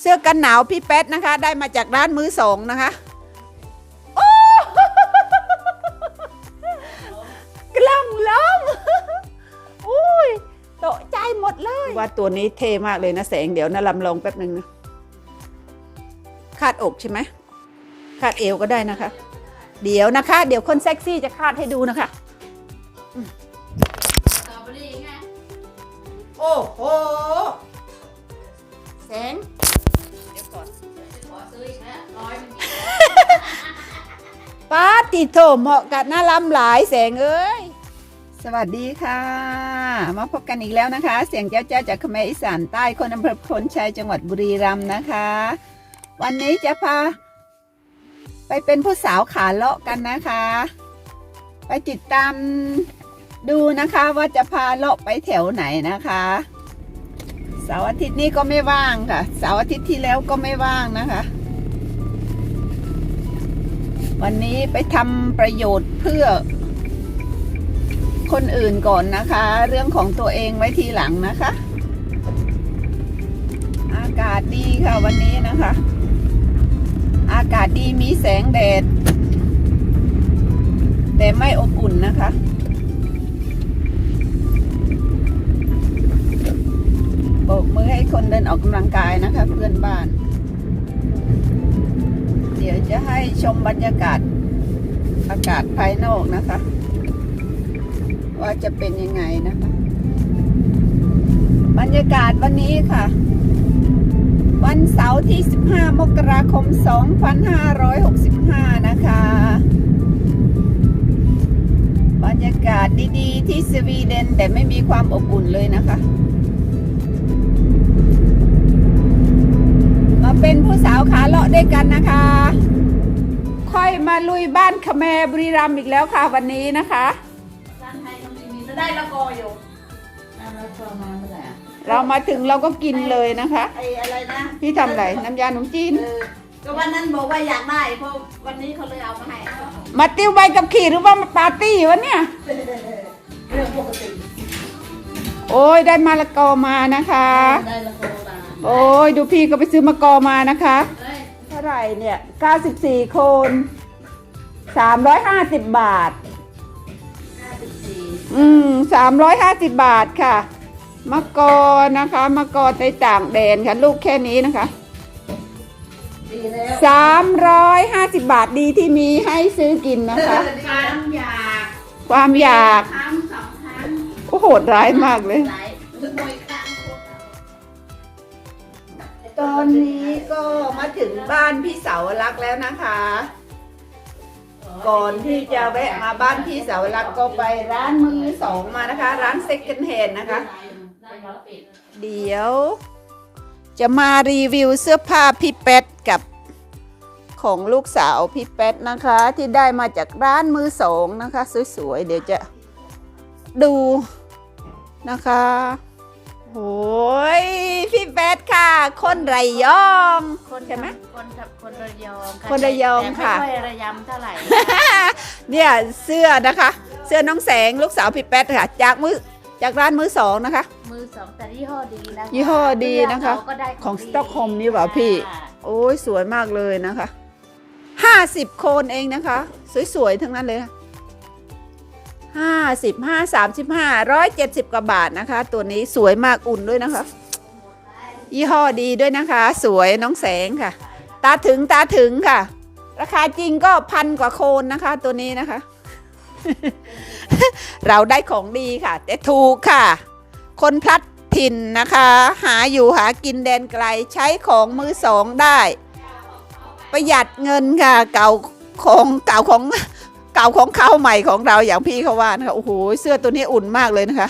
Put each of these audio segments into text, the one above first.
เสื้อกันหนาวพี่แป๊ดนะคะ ได้มาจากร้านมือสองนะคะโอ้กล้องล้มอุ้ยตกใจหมดเลย ว่าตัวนี้เท่มากเลยนะแสงเดี๋ยวนะลำลองแป๊บหนึ่งนะคาดอกใช่ไหมคาดเอวก็ได้นะคะ เดี๋ยวนะคะ เดี๋ยวคนเซ็กซี่จะคาดให้ดูนะคะสตรอเบอรี่ไงโอ้โหแสง ป้าติโถเหมาะกับหน้าลำหลายแสงเอ้ย สวัสดีค่ะ มาพบกันอีกแล้วนะคะ เสียงเจ้าเจ้าจากเขมรอีสานใต้คนอำเภอพลชัยจังหวัดบุรีรัมย์นะคะ วันนี้จะพา ไปเป็นผู้สาวขาเลาะกันนะคะ ไปติดตามดูนะคะว่าจะพาเลาะไปแถวไหนนะคะเสาร์อาทิตย์นี้ก็ไม่ว่างค่ะเสาร์อาทิตย์ที่แล้วก็ไม่ว่างนะคะ วันนี้ไปทำประโยชน์เพื่อ คนอื่นก่อนนะคะ เรื่องของตัวเองไว้ทีหลังนะคะ อากาศดีค่ะวันนี้นะคะ อากาศดีมีแสงแดด แต่ไม่อบอุ่นนะคะโบกมือให้คนเดินออกกำลังกายนะคะ เพื่อนบ้าน จะให้ชมบรรยากาศอากาศภายนอกนะคะ ว่าจะเป็นยังไงนะคะ บรรยากาศวันนี้ค่ะ วันเสาร์ที่ 15 มกราคม 2565 นะคะ บรรยากาศดีๆ ที่สวีเดน แต่ไม่มีความอบอุ่นเลยนะคะมาเป็นผู้สาวขาเลาะด้วยกันนะคะ ลุยบ้านขแมบุรีรัมย์อีกแล้วค่ะวันนี้นะคะร้านไทยก็ไม่มีจะได้ละกออยู่น้ำละกอมาเมื่อไหร่อะเรามาถึงเราก็กินเลยนะคะ ไอ้อะไรนะพี่ทำอะไรน้ำยาขนมจีน เออก็วันนั้นบอกว่าอยากได้เพราะวันนี้เขาเลยเอามาให้มาติ้วใบกับขี่หรือว่ามาปาร์ตี้วะเนี่ย เรื่องปกติโอ้ยได้มะละกอมานะคะ ได้ละกอมาโอ้ยดูพี่ก็ไปซื้อมะกอมานะคะ เฮ้ยเท่าไหร่เนี่ย 94 คน 350บาทห้าสิบสี่อืม350บาทค่ะ มะกอนะคะมะกอในต่างแดนค่ะ ลูกแค่นี้นะคะดีแล้ว350บาทดีที่มีให้ซื้อกินนะคะ ความอยากความอยากครั้งสองครั้งโอ้โหดร้ายมากเลยหลายมวยกลางตอนนี้ก็มาถึงบ้านพี่เสาวรักษณ์แล้วนะคะ ก่อนที่จะแวะมาบ้านพี่สาวรักก็ไปร้านมือสองมานะคะ ร้านเซ็ก n d แฮนนะคะ เดี๋ยว จะมารีวิวเสื้อผ้าพี่เป็ดกับของลูกสาวพี่เป็ดนะคะ ที่ได้มาจากร้านมือสองนะคะ สวยๆ เดี๋ยวจะดูนะคะ โอ้ยพี่แปดค่ะ คนระยอง คนใช่ไหมคนครับนระยองคนระยองค่ะ ไม่ค่อยระยำเท่าไหร่เนี่ยเสื้อนะคะ เสื้อน้องแสงลูกสาวพี่แป๊ดค่ะ จากมือจากร้านมือสองนะคะ มือสองแต่ยี่ห้อดีนะยี่ห้อดีนะคะของสต็อกโฮมนี่เปล่าพี่โอ้ยสวยมากเลยนะคะห้าสิบคนเองนะคะ สวยๆ ทั้งนั้นเลยค่ะ 55 35 170 กว่าบาทนะคะ ตัวนี้สวยมากอุ่นด้วยนะคะ ยี่ห้อดีด้วยนะคะ สวยน้องแสงค่ะ ตาถึงตาถึงค่ะ ราคาจริงก็พันกว่าโคนนะคะ ตัวนี้นะคะ เราได้ของดีค่ะ แต่ถูกค่ะ คนพลัดถิ่นนะคะ หาอยู่หากินแดนไกลใช้ของมือสองได้ ประหยัดเงินค่ะ เก่าของเก่าของ เก่าของเขาใหม่ของเราอย่างพี่เขาว่านะคะโอ้โหเสื้อตัวนี้อุ่นมากเลยนะคะ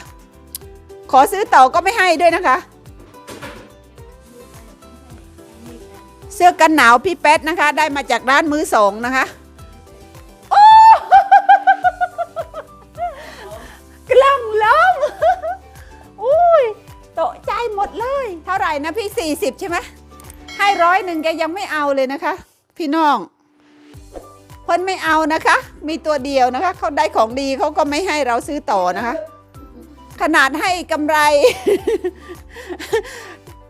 ขอซื้อต่อก็ไม่ให้ด้วยนะคะ เสื้อกันหนาวพี่เป็ดนะคะ ได้มาจากร้านมือสองนะคะโอ้กล้องล้มอุ้ยโตใจหมดเลย เท่าไหร่นะพี่ 40 ใช่ไหมให้ร้อยหนึ่งแกยังไม่เอาเลยนะคะ พี่น้อง นไม่เอานะคะ มีตัวเดียวนะคะเขาได้ของดีเขาก็ไม่ให้เราซื้อต่อนะคะ ขนาดให้กำไร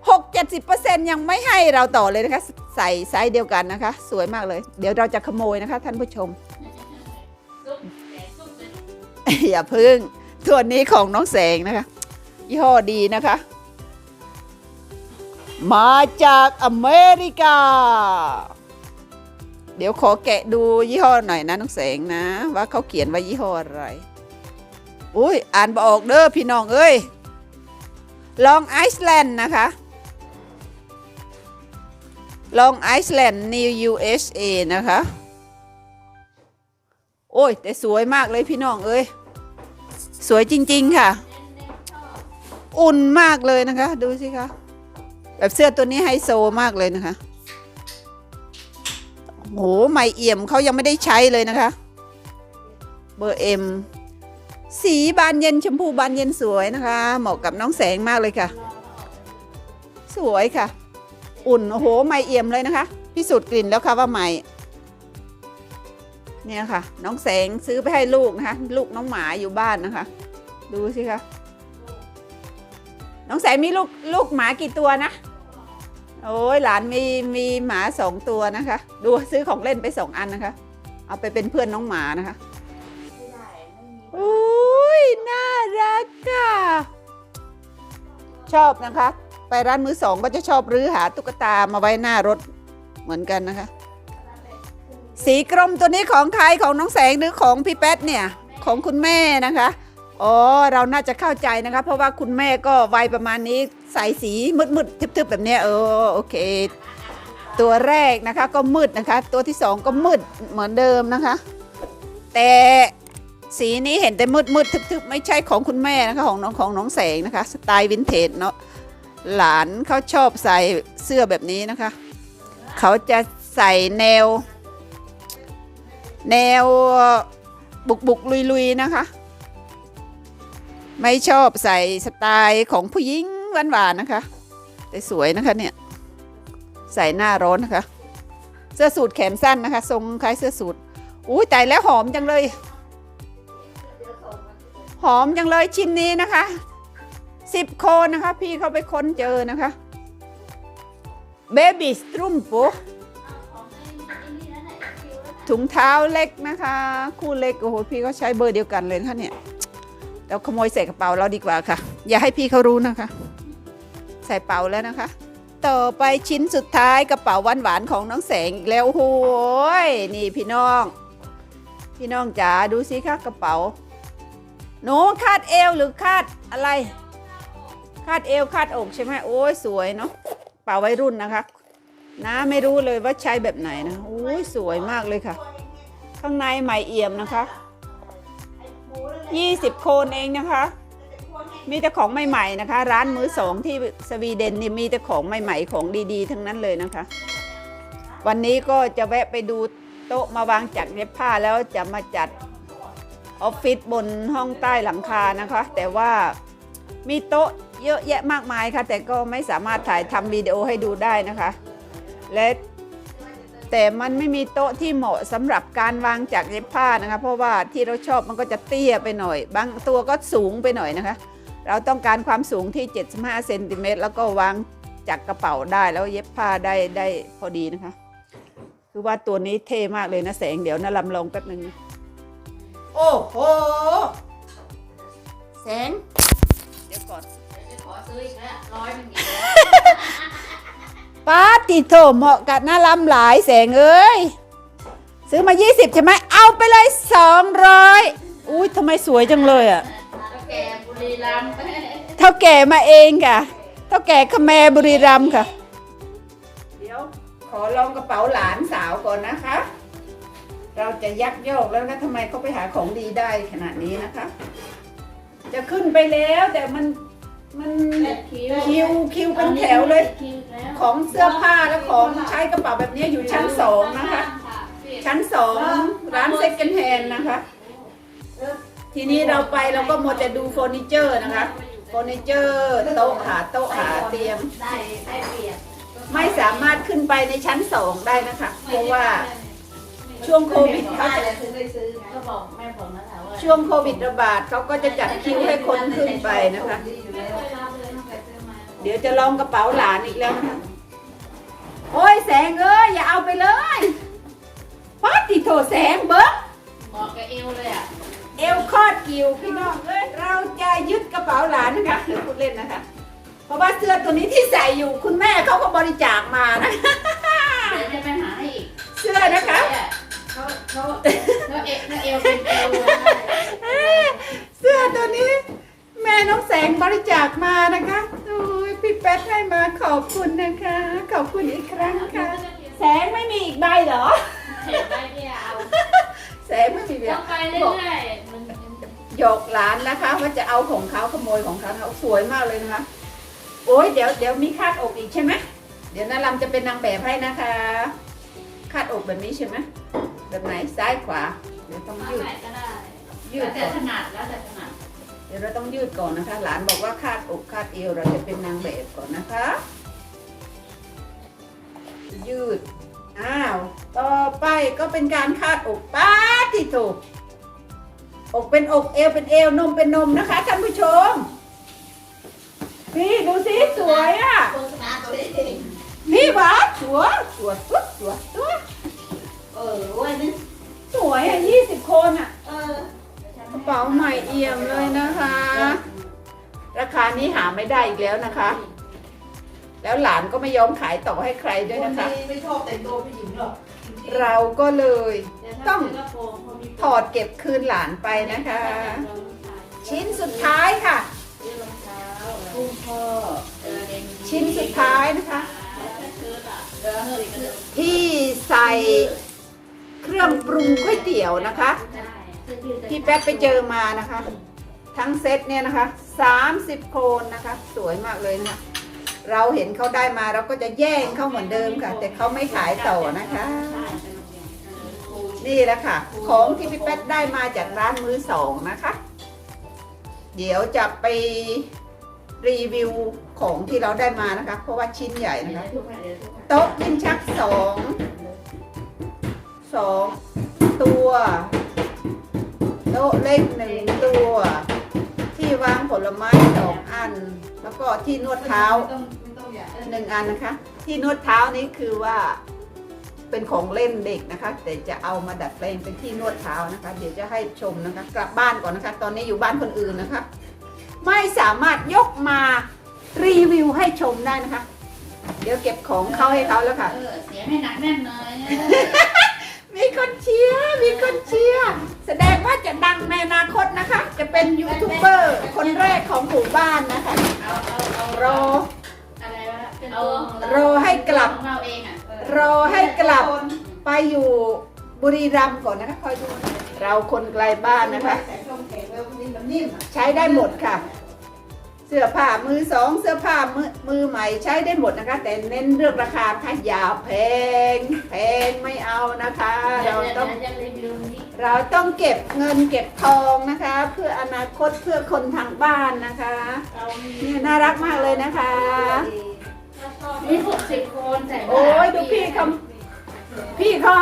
6 70ยังไม่ให้เราต่อเลยนะคะ ใส่ไซส์เดียวกันนะคะ สวยมากเลย เดี๋ยวเราจะขโมยนะคะ ท่านผู้ชม อย่าพึ่งตัวนี้ของน้องแสงนะคะ ยี่ห้อดีนะคะ มาจากอเมริกา เดี๋ยวขอแกะดูยี่ห้อหน่อยนะน้องแสงนะ ว่าเขาเขียนว่ายี่ห้ออะไร อุ้ยอ่านบออกเด้อพี่น้องเอ้ยลองไอซ์แลนด์นะคะลองไอซ์แลนด์ New USA นะคะ โอ้ย แต่สวยมากเลยพี่น้องเอ้ย สวยจริง ๆ ค่ะ อุ่นมากเลยนะคะ ดูสิคะ แบบเสื้อตัวนี้ไฮโซมากเลยนะคะ โหไม่เอี่ยมเขายังไม่ได้ใช้เลยนะคะ เบอร์เอ็มสีบานเย็นชมพูบานเย็นสวยนะคะ เหมาะกับน้องแสงมากเลยค่ะ สวยค่ะ อุ่นโอ้โหไม่เอี่ยมเลยนะคะ พิสูจน์กลิ่นแล้วค่ะว่าใหม่เนี่ยค่ะ น้องแสงซื้อไปให้ลูกนะคะ ลูกน้องหมาอยู่บ้านนะคะ ดูสิคะน้องแสงมีลูกลูกหมากี่ตัวนะ โอ้ยหลานมีมีหมาสองตัวนะคะ ดูซื้อของเล่นไปสองอันนะคะ เอาไปเป็นเพื่อนน้องหมานะคะไม่ได้ไม่มีโอ้ยน่ารักค่ะชอบนะคะ ไปร้านมือสองก็จะชอบรื้อหาตุ๊กตามาไว้หน้ารถเหมือนกันนะคะ สีกรมตัวนี้ของใครของน้องแสงหรือของพี่แป๊ดเนี่ย ของคุณแม่นะคะ อ๋อเราน่าจะเข้าใจนะคะ เพราะว่าคุณแม่ก็วัยประมาณนี้ใส่สีมืดๆทึบๆแบบนี้เออโอเค ตัวแรกนะคะก็มืดนะคะ ตัวที่สองก็มืดเหมือนเดิมนะคะ แต่สีนี้เห็นแต่มืดมืดๆทึบๆ ไม่ใช่ของคุณแม่นะคะของน้องของน้องแสงนะคะ สไตล์วินเทจเนาะหลานเขาชอบใส่เสื้อแบบนี้นะคะ เขาจะใส่แนว แนวบุกบุกลุยๆนะคะ ไม่ชอบใส่สไตล์ของผู้หญิงหวานหวานๆนะคะ แต่สวยนะคะเนี่ย ใส่หน้าร้อนนะคะ เสื้อสูทแขนสั้นนะคะ ทรงคล้ายเสื้อสูทอุ้ยแต่แล้วหอมจังเลย หอมจังเลยชิ้นนี้นะคะสิบโคนนะคะ พี่เขาไปค้นเจอนะคะเบบี้สตรุมปูของไอ้นี่นั่นแหละคิวแล้วถุงเท้าเล็กนะคะ คู่เล็ก โอ้โห พี่เขาใช้เบอร์เดียวกันเลยนะคะเนี่ย เราขโมยใส่กระเป๋าเราดีกว่าค่ะ อย่าให้พี่เขารู้นะคะ ใส่เป๋าแล้วนะคะ ต่อไปชิ้นสุดท้ายกระเป๋าหวานหวานของน้องแสงอีกแล้วโอ้โหยนี่พี่น้อง พี่น้องจ๋าดูสิคะกระเป๋าหนูคาดเอวหรือคาดอะไร คาดเอวคาดอกใช่ไหมโอ้ยสวยเนาะเป๋าวัยรุ่นนะคะนะไม่รู้เลยว่าใช้แบบไหนนะโอ้ยสวยมากเลยค่ะ ข้างในไหมเอี่ยมนะคะ 20โคนเองนะคะ มีแต่ของใหม่ๆนะคะ ร้านมือสองที่สวีเดนนี่มีแต่ของใหม่ๆของดีๆ ทั้งนั้นเลยนะคะ วันนี้ก็จะแวะไปดูโต๊ะมาวางจัดเย็บผ้าแล้วจะมาจัดออฟฟิศบนห้องใต้หลังคานะคะ แต่ว่ามีโต๊ะเยอะแยะมากมายค่ะ แต่ก็ไม่สามารถถ่ายทำวิดีโอให้ดูได้นะคะ และ แต่มันไม่มีโต๊ะที่เหมาะสำหรับการวางจักรเย็บผ้านะคะ เพราะว่าที่เราชอบมันก็จะเตี้ยไปหน่อย บางตัวก็สูงไปหน่อยนะคะ เราต้องการความสูงที่ 75เซนติเมตรแล้วก็วางจักรกระเป๋าได้แล้วเย็บผ้าได้ได้พอดีนะคะ คือว่าตัวนี้เท่มากเลยนะแสงเดี๋ยวนะลำลองแป๊บหนึ่งนะโอ้โหแสงเดี๋ยวก่อนเดี๋ยวจะขอซื้ออีกแล้วร้อยหนึงอีก ป้าติโถเหมาะกับหน้าลำหลายแสงเอ้ย ซื้อมา 20 ใช่ไหม เอาไปเลย 200 อุ้ยทำไมสวยจังเลยอะแล้วแกบุรีรัมย์เท่าแก่มาเองค่ะ เท่าแก่ขแมบุรีรัมย์ค่ะ เดี๋ยวขอลองกระเป๋าหลานสาวก่อนนะคะ เราจะยักโยกแล้วนะทำไมเขาไปหาของดีได้ขนาดนี้นะคะ จะขึ้นไปแล้วแต่มัน มันคิวคิวคิวเป็นแถวเลยคิวแล้วของเสื้อผ้าและของใช้กระเป๋าแบบนี้อยู่ชั้นสองนะคะ ชั้นสองร้านเซ็ก n d h แฮนนะคะ ทีนี้เราไปเราก็มัวแต่ดูเฟอร์นิเจอร์นะคะเฟอร์นิเจอร์โต๊ะหาโต๊ะหาเตียงได้ได้เปรียบไม่สามารถขึ้นไปในชั้นสองได้นะคะ เพราะว่าช่วงโควิดเขาจะซื้อไปซื้อก็บอกแม่ผมนะถามว่าช่วงโควิดระบาดเขาก็จะจัดคิวให้คนขึ้นไปนะคะ ดี๋ยวจะลองกระเป๋าหลานอีกแล้วนะคะโอ้ยแสงเอ้ยอย่าเอาไปเลยปัดติโถแสงเบิ้งเหมาะกับเอวเลยอะ เอวคอดกิวพี่น้องเอ้ยเราจะยึดกระเป๋าหลานนะคะเดี๋ยวพูดเล่นนะคะ เพราะว่าเสื้อตัวนี้ที่ใส่อยู่คุณแม่เขาก็บริจาคมานะเดี๋ยวจะไปหาให้อีก เสื้อนะคะเขาเขาแล้วเอวแล้วเอวเป็นเอวเลย เสื้อตัวนี้ แม่น้องแสงบริจาคมานะคะโอ้ยพี่แป๊ดให้มาข อบคุณนะคะ ขอบคุณอีกครั้งค่ะ แสงไม่มีอีกใบเหรอ เห็นไหมเนี่ยเอาแสงไม่มีเบียต้องไปเรื่อยๆมันหยอกหลานนะคะว่าจะเอาของเขาขโมยของเขาเขาสวยมากเลยนะคะโอ้ยเดี๋ยวเดี๋ยวมีคาดอกอีกใช่ไหมเดี๋ยวนาลำจะเป็นนางแบบให้นะคะ คาดอกแบบนี้ใช่ไหมแบบไหนซ้ายขวา เดี๋ยวต้องเอายืด ไหนก็ได้ยืแล้วดแต่ก่อนถนัดแล้วแต่ถนัดเดี๋ยวเราต้องยืดก่อนนะคะ หลานบอกว่าคาดอกคาดเอวเราจะเป็นนางแบบก่อนนะคะ ยืด อ้าว ต่อไปก็เป็นการคาดอกป้าดที่ถูกอกเป็นอกเอวเป็นเอวนมเป็นนมนะคะท่านผู้ชมพี่ดูสิสวยอะ โฆษณาตัวเองนี่หวาสวยสวยสุดสวยสวยเออเว้ยนี่สวยอะยี่สิบคนอะ เออกระเป๋าใหม่เอี่ยมเลยนะคะ ราคานี้หาไม่ได้อีกแล้วนะคะ แล้วหลานก็ไม่ยอมขายต่อให้ใครด้วยคนนะคะดีไม่ชอบแต่งตัวผู้หญิงหรอกเราก็เลยแต่ถ้าต้องซื้กระโปรงเขามีถอดเก็บคืนหลานไปนะคะรองเท้าชิ้นสุดท้ายค่ะซื้อรองเท้ากุ้งพ่อเออเด่นชิ้นสุดท้ายนะคะแล้วถ้าซื้ออะเออเออเออที่ใส่เครื่องปรุงก๋วยเตี๋ยวนะคะได้ซื้อยืดพี่แป๊บไปเจอมานะคะ ทั้งเซตเนี่ยนะคะ 30 โคนนะคะ สวยมากเลยนะคะ เราเห็นเขาได้มาเราก็จะแย่งเขาเหมือนเดิมค่ะ แต่เขาไม่ขายต่อนะคะ นี่แหละค่ะ ของที่พี่แป๊ดได้มาจากร้านมือสองนะคะ เดี๋ยวจะไปรีวิวของที่เราได้มานะคะ เพราะว่าชิ้นใหญ่นะคะ โต๊ะลิ้นชักสองสองตัวโต๊ะเล็กหนึ่งตัว ที่วางผลไม้สอง อัน แล้วก็ที่นวดเท้าไม่ต้องไม่ต้องอยากหนึ่งอันนะคะ ที่นวดเท้านี้คือว่าเป็นของเล่นเด็กนะคะ แต่จะเอามาดัดแปลงเป็นที่นวดเท้านะคะ เดี๋ยวจะให้ชมนะคะ กลับบ้านก่อนนะคะ ตอนนี้อยู่บ้านคนอื่นนะคะ ไม่สามารถยกมารีวิวให้ชมได้นะคะ เดี๋ยวเก็บของเข้าให้เขาแล้วค่ะเออเสียงให้หนักแน่นหน่อยมีคนเชียร์มีคนเชียร์แสดงว่าจะดังในอนาคตนะคะ จะเป็นยูทูบเบอร์คนแรกของหมู่บ้านนะคะเอาเอาเอารออะไรวะเป็นตัวของรอให้กลับ ของเราเองอะรอให้กลับไปอยู่บุรีรัมย์ก่อนนะคะคอยดูนะเราคนไกลบ้านนะคะใส่ช่องแขนแล้วนี่มันนิ่มอะใช้ได้หมดค่ะ เสื้อผ้ามือสองเสื้อผ้ามือมือใหม่ใช้ได้หมดนะคะ แต่เน้นเรื่องราคาค่ะอย่าแพงแพงไม่เอานะคะ เราต้องจะรีวิวนี้เราต้องเก็บเงินเก็บทองนะคะ เพื่ออนาคตเพื่อคนทางบ้านนะคะเรามีเนี่ยน่ารักมากเลยนะคะนี่หกสิบคนใส่มาโอ้ยดูพี่เขาพี่เขา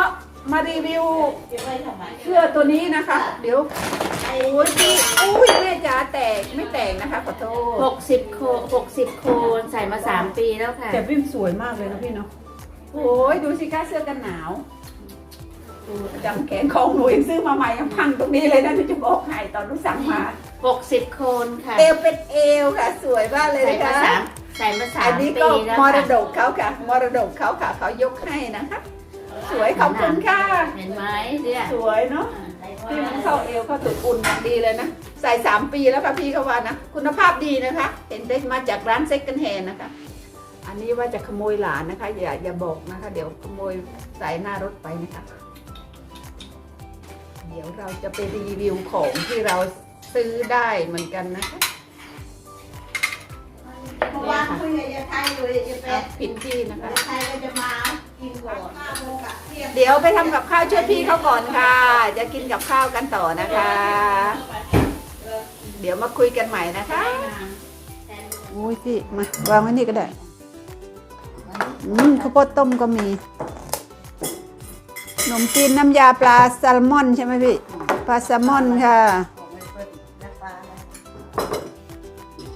มารีวิวเก็บไว้ทำไมเสื้อตัวนี้นะคะ เดี๋ยวโอ้ยพี่อุ้ยแม่จ๋าแตกไม่แตกนะคะขอโทหษกสิบโคนหกสิบโคนใส่มาสามปีแล้วค่ะแต่พี่สวยมากเลยนะพี่เนาะโอ้ยดูสิคะเสื้อกันหนาวดูจำแขนของหนูยังซื้อมาใหม่ยังพังตรงนี้เลยนะหนูจะบอกให้ตอนหนูสั่งมาหกสิบโคนค่ะเอวเป็นเอวค่ะ สวยมากเลยใส่นะมาคะสามใส่มาสาอัมนนี้ปีก็แล้วมรค่ะดกเขาค่ะ มรดกเขาค่ะเขายกให้นะคะ สวยขอบคุณค่ะ เห็นไหมเนี่ย สวยเนาะ ที่มันเข้าเอวเข้าตุกอุ่นดีเลยนะ ใส่สามปีแล้วค่ะพี่เขาว่านะ คุณภาพดีนะคะ เห็นได้มาจากร้านเซ็กกันแฮนนะคะ อันนี้ว่าจะขโมยหลานนะคะ อย่าอย่าบอกนะคะ เดี๋ยวขโมยใส่หน้ารถไปนะคะ เดี๋ยวเราจะไปรีวิวของที่เราซื้อได้เหมือนกันนะคะเพราะว่าคุยกับยายไทยอยู่ยายแปอะดผิดที่นะคะยายไทยก็จะมา กินก่อนห้าโมงอะเที่ยงเดี๋ยวไปทำกับข้าวช่วยพี่เขาก่อนค่ะ จะกินกับข้าวกันต่อนะคะ เดี๋ยวมาคุยกันใหม่นะคะอุ้ยพี่มาวางไว้นี่ก็ได้อืมข้าวโพดต้มก็มีขนมจีนน้ำยาปลาแซลมอนใช่ไหมพี่ปลาแซลมอนค่ะของไปเปิดน้ำปลานะ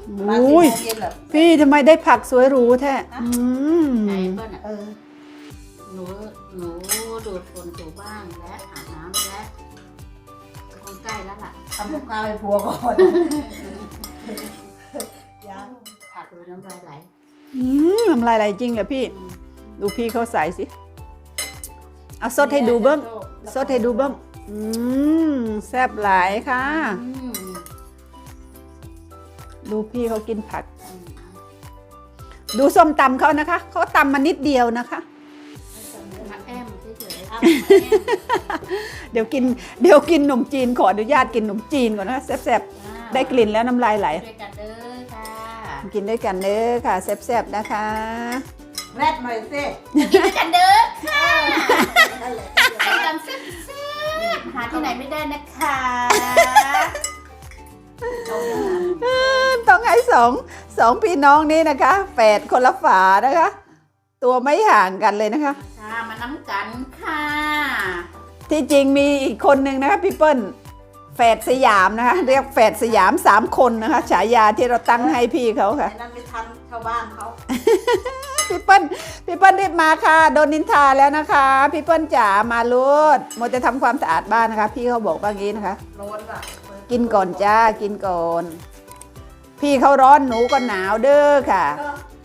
อืมาโอ้ยสิบโมงเย็นเหรอพี่ทำไมได้ผักสวยหรูแท้อืมไห นเปิ้ลอะเออหนูหนูดูดฝุ่นถูบ้านและอาบน้ำและคงใกล้แล้วล่ะทำกับข้าวให้ผัวก่อนยังผักดูน้ำลายไหลอืมน้ำลายไหลจริงเหรอพี่ ดูพี่เขาใส่สิเอาสดให้ดูเบิ้งสดให้ดูเบิ้งอืมแซ่บหลายค่ะอืมดูพี่เขากินผักอืมดูส้มตำเขานะคะ เขาตำมานิดเดียวนะคะมาแอม เฉยๆเอาเดี๋ยวกินเดี๋ยวกินขนมจีนขออนุญาตกินขนมจีนก่อนนะคะแซ่บๆได้กลิ่นแล้วน้ำลายไหลด้วยกันเด้อค่ะกินด้วยกันเด้อค่ะแซ่บๆนะคะแรดหน่อยสิกินด้วยกันเด้อค่ะนั่นแหละไอ้กันแซ่บๆหาที่ไหนไม่ได้นะคะเอาอย่างนั้นเออต้องให้สองสองพี่น้องนี้นะคะแฝดคนละฝานะคะ ตัวไม่ห่างกันเลยนะคะค่ะมา น้ำกันค่ะ ที่จริงมีอีกคนหนึ่งนะคะพี่เปิ้ลแฝดสยามนะคะ เรียกแฝดสยามสามคนนะคะฉายาที่เราตั้งให้พี่เขาค่ะไอ้นั่นไม่ทันชาวบ้านเขาพี่เปิ้ลพี่เปิ้ลรีบมาค่ะ โดนนินทาแล้วนะคะ พี่เปิ้ลจ๋ามาลูดโมจะทำความสะอาดบ้านนะคะ พี่เขาบอกว่างี้นะคะโน้นว่ะกินก่อนจ้ากินก่อน พี่เขาร้อนหนูก็หนาวเด้อค่ะ ก็